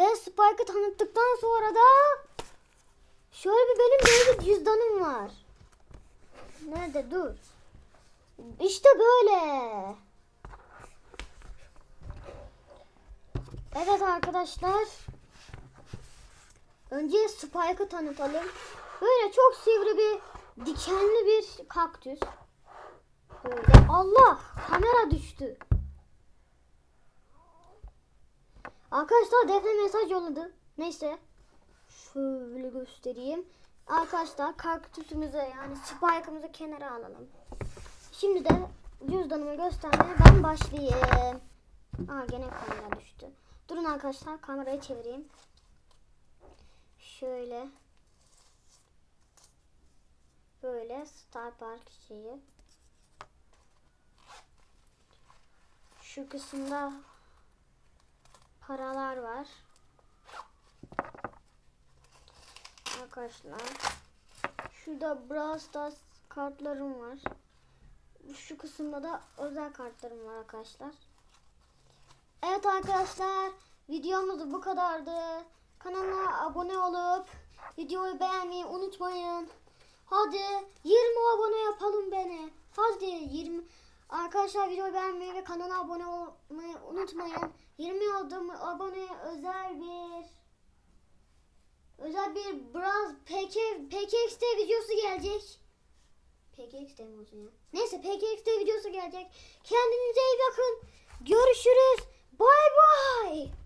Ve Spike'ı tanıttıktan sonra da şöyle bir benim böyle bir cüzdanım var. Nerede dur. İşte böyle. Evet arkadaşlar. Önce Spike'ı tanıtalım. Böyle çok sivri bir dikenli bir kaktüs. Böyle. Allah kamera düştü. Arkadaşlar Defne mesaj yolladı. Neyse. Şöyle göstereyim. Arkadaşlar kaktüsümüzü yani spike'ımızı kenara alalım. Şimdi de cüzdanımı göstermeye ben başlayayım. Aa gene kamera düştü. Durun arkadaşlar kamerayı çevireyim. Şöyle. Böyle Star Park şeyi. Şu kısımda paralar var. Arkadaşlar. Şurada Brawl Stars kartlarım var. Şu kısımda da özel kartlarım var arkadaşlar. Evet arkadaşlar. Videomuz bu kadardı. Kanala abone olup videoyu beğenmeyi unutmayın. Hadi 20 abone yapalım beni. Hadi 20 Arkadaşlar videoyu beğenmeyi ve kanala abone olmayı unutmayın. 20 adım abone özel bir özel bir biraz PK, PKXD videosu gelecek. PKXD mi olsun ya? Neyse PKXD videosu gelecek. Kendinize iyi bakın. Görüşürüz. Bay bay.